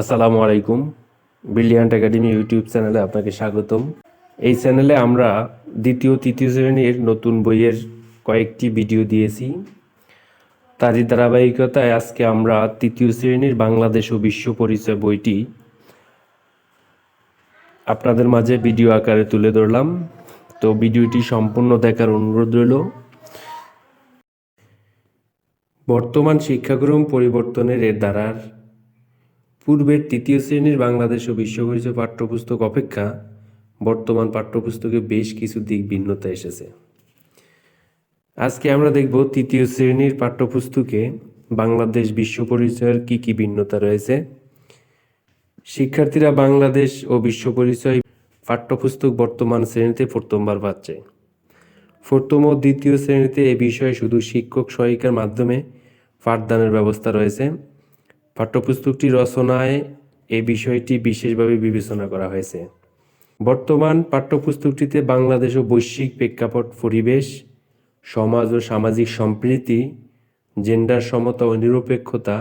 আসসালামু আলাইকুম। Brilliant academy YouTube চ্যানেলে আপনাকে স্বাগতম। এই চ্যানেলে আমরা দ্বিতীয়, তৃতীয় শ্রেণির নতুন বইয়ের কয়েকটি ভিডিও দিয়েছি। তারই ধারাবাহিকতায় আজকে আমরা তৃতীয় শ্রেণির বাংলাদেশ ও বিশ্ব পরিচয় বইটি আপনাদের মাঝে ভিডিও আকারে তুলে ধরলাম। তো ভিডিওটি সম্পূর্ণ দেখার অনুরোধ রইল। বর্তমান শিক্ষাক্রম পরিবর্তনের এর দ্বারার পূর্বের তৃতীয় শ্রেণির বাংলাদেশ ও বিশ্ব পরিচয় পাঠ্যপুস্তক অপেক্ষা বর্তমান পাঠ্যপুস্তকে বেশ কিছু দিক ভিন্নতা এসেছে। আজকে আমরা দেখব তৃতীয় শ্রেণির পাঠ্যপুস্তকে বাংলাদেশ বিশ্ব পরিচয়ের কি কি ভিন্নতা রয়েছে। শিক্ষার্থীরা বাংলাদেশ ও বিশ্ব পরিচয় পাঠ্যপুস্তক বর্তমান শ্রেণীতে প্রথমবার পাচ্ছে। প্রথম ও দ্বিতীয় শ্রেণীতে এ বিষয়ে শুধু শিক্ষক সহায়িকার মাধ্যমে পাঠদানের ব্যবস্থা রয়েছে। পাঠ্যপুস্তকটি রচনায় এই বিষয়টি বিশেষভাবে বিবেচনা করা হয়েছে। বর্তমান পাঠ্যপুস্তকটিতে বাংলাদেশ ও বৈশ্বিক প্রেক্ষাপট পরিবেশ, সমাজ ও সামাজিক সম্প্রীতি, জেন্ডার সমতা ও নিরপেক্ষতা,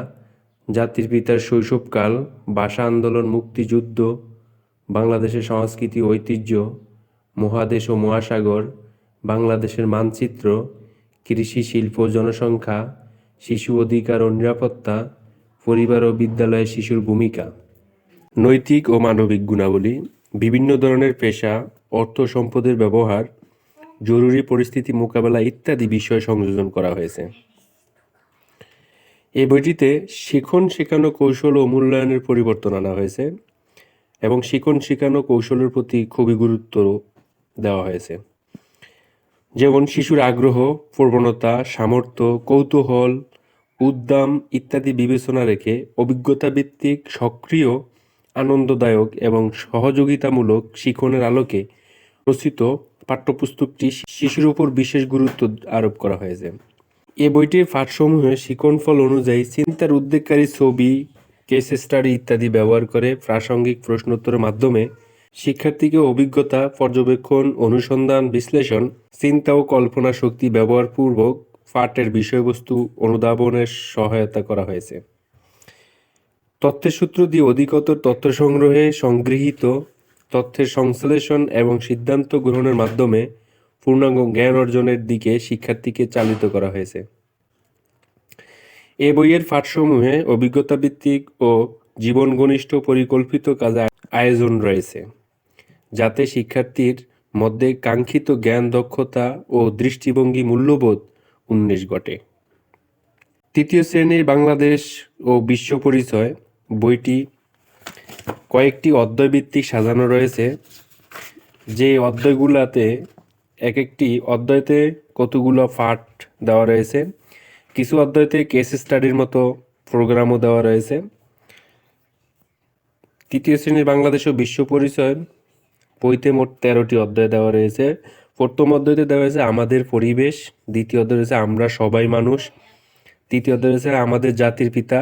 জাতির পিতার শৈশবকাল, ভাষা আন্দোলন, মুক্তিযুদ্ধ, বাংলাদেশের সংস্কৃতি ঐতিহ্য, মহাদেশ ও মহাসাগর, বাংলাদেশের মানচিত্র, কৃষি, শিল্প জনসংখ্যা, শিশু অধিকার ও নিরাপত্তা পরিবার ও বিদ্যালয়ে শিশুর ভূমিকা। নৈতিক ও মানবিক গুণাবলী, বিভিন্ন ধরনের পেশা, অর্থ সম্পদের ব্যবহার, জরুরি পরিস্থিতি মোকাবেলা ইত্যাদি বিষয় সংযোজন করা হয়েছে। এই বইটিতে শিখন শেখানো কৌশল ও মূল্যায়নের পরিবর্তন আনা হয়েছে এবং শিখন শেখানো কৌশলের প্রতি খুবই গুরুত্ব দেওয়া হয়েছে। যেমন শিশুর আগ্রহ, প্রবণতা, সামর্থ্য, কৌতূহল উদ্যম ইত্যাদি বিবেচনা রেখে অভিজ্ঞতা ভিত্তিক সক্রিয়, আনন্দদায়ক এবং সহযোগিতামূলক শিক্ষণের আলোকে রচিত পাঠ্যপুস্তকটি শিশুর উপর বিশেষ গুরুত্ব আরোপ করা হয়েছে। এ বইটির পাঠসমূহে শিকনফল অনুযায়ী চিন্তার উদ্বেগকারী ছবি, কেস স্টাডি ইত্যাদি ব্যবহার করে প্রাসঙ্গিক প্রশ্নোত্তরের মাধ্যমে শিক্ষার্থীকে অভিজ্ঞতা, পর্যবেক্ষণ, অনুসন্ধান, বিশ্লেষণ, চিন্তা ও কল্পনা শক্তি ব্যবহারপূর্বক পাঠের বিষয়বস্তু অনুধাবনের সহায়তা করা হয়েছে। তথ্যের সূত্র দিয়ে অধিকতর তথ্য সংগ্রহে সংগৃহীত তথ্যের সংশ্লেষণ এবং সিদ্ধান্ত গ্রহণের মাধ্যমে পূর্ণাঙ্গ জ্ঞান অর্জনের দিকে শিক্ষার্থীকে চালিত করা হয়েছে। এ বইয়ের পাঠসমূহে অভিজ্ঞতা ভিত্তিক ও জীবন ঘনিষ্ঠ পরিকল্পিত কাজ আয়োজন রয়েছে, যাতে শিক্ষার্থীর মধ্যে কাঙ্ক্ষিত জ্ঞান দক্ষতা ও দৃষ্টিভঙ্গি মূল্যবোধ উন্মেষ ঘটে তৃতীয় শ্রেণির বাংলাদেশ ও বিশ্ব পরিচয় বইটি কয়েকটি অধ্যায়ভিত্তিক সাজানো রয়েছে। যে অধ্যায়গুলোতে এক একটি অধ্যায়তে কতগুলো পাঠ দেওয়া রয়েছে, কিছু অধ্যায়তে কেস স্টাডির মতো প্রোগ্রামও দেওয়া রয়েছে। তৃতীয় শ্রেণির বাংলাদেশ ও বিশ্ব পরিচয় বইতে মোট তেরোটি অধ্যায় দেওয়া রয়েছে। প্রথম অধ্যায়তে দেওয়া হয়েছে আমাদের পরিবেশ, দ্বিতীয় অধ্যায় রয়েছে আমরা সবাই মানুষ, তৃতীয় অধ্যায় রয়েছে আমাদের জাতির পিতা,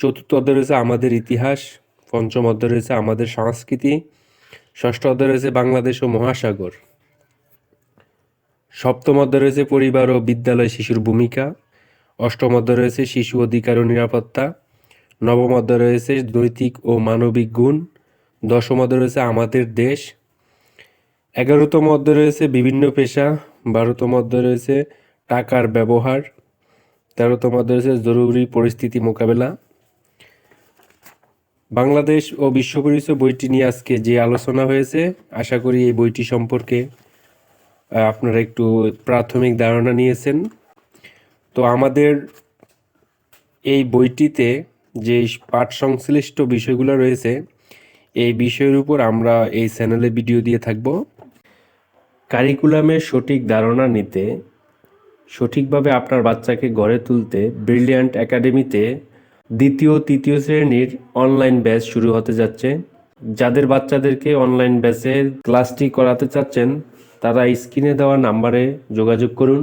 চতুর্থ অধ্যায় রয়েছে আমাদের ইতিহাস, পঞ্চম অধ্যায় রয়েছে আমাদের সংস্কৃতি, ষষ্ঠ অধ্যায় রয়েছে বাংলাদেশ ও মহাসাগর। সপ্তম অধ্যায় রয়েছে পরিবার ও বিদ্যালয় শিশুর ভূমিকা, অষ্টম অধ্যায় রয়েছে শিশু অধিকার ও নিরাপত্তা, নবম অধ্যায় রয়েছে নৈতিক ও মানবিক গুণ, দশম অধ্যায় রয়েছে আমাদের দেশ এগারোতম অধ্যায় রয়েছে বিভিন্ন পেশা, বারোতম অধ্যায় রয়েছে টাকার ব্যবহার, তেরোতম অধ্যায় রয়েছে জরুরি পরিস্থিতি মোকাবেলা। বাংলাদেশ ও বিশ্ব পরিচয় বইটি নিয়ে আজকে যে আলোচনা হয়েছে, আশা করি এই বইটি সম্পর্কে আপনারা একটু প্রাথমিক ধারণা নিয়েছেন। তো আমাদের এই বইটিতে যে পাঠ সংশ্লিষ্ট বিষয়গুলো রয়েছে, এই বিষয়ের উপর আমরা এই চ্যানেলে ভিডিও দিয়ে থাকব। কারিকুলামের সঠিক ধারণা নিতে, সঠিকভাবে আপনার বাচ্চাকে গড়ে তুলতে ব্রিলিয়ান্ট একাডেমিতে দ্বিতীয়, তৃতীয় শ্রেণির অনলাইন ব্যাচ শুরু হতে যাচ্ছে। যাদের বাচ্চাদেরকে অনলাইন ব্যাচে ক্লাসটি করাতে চাচ্ছেন, তারা স্ক্রিনে দেওয়া নাম্বারে যোগাযোগ করুন।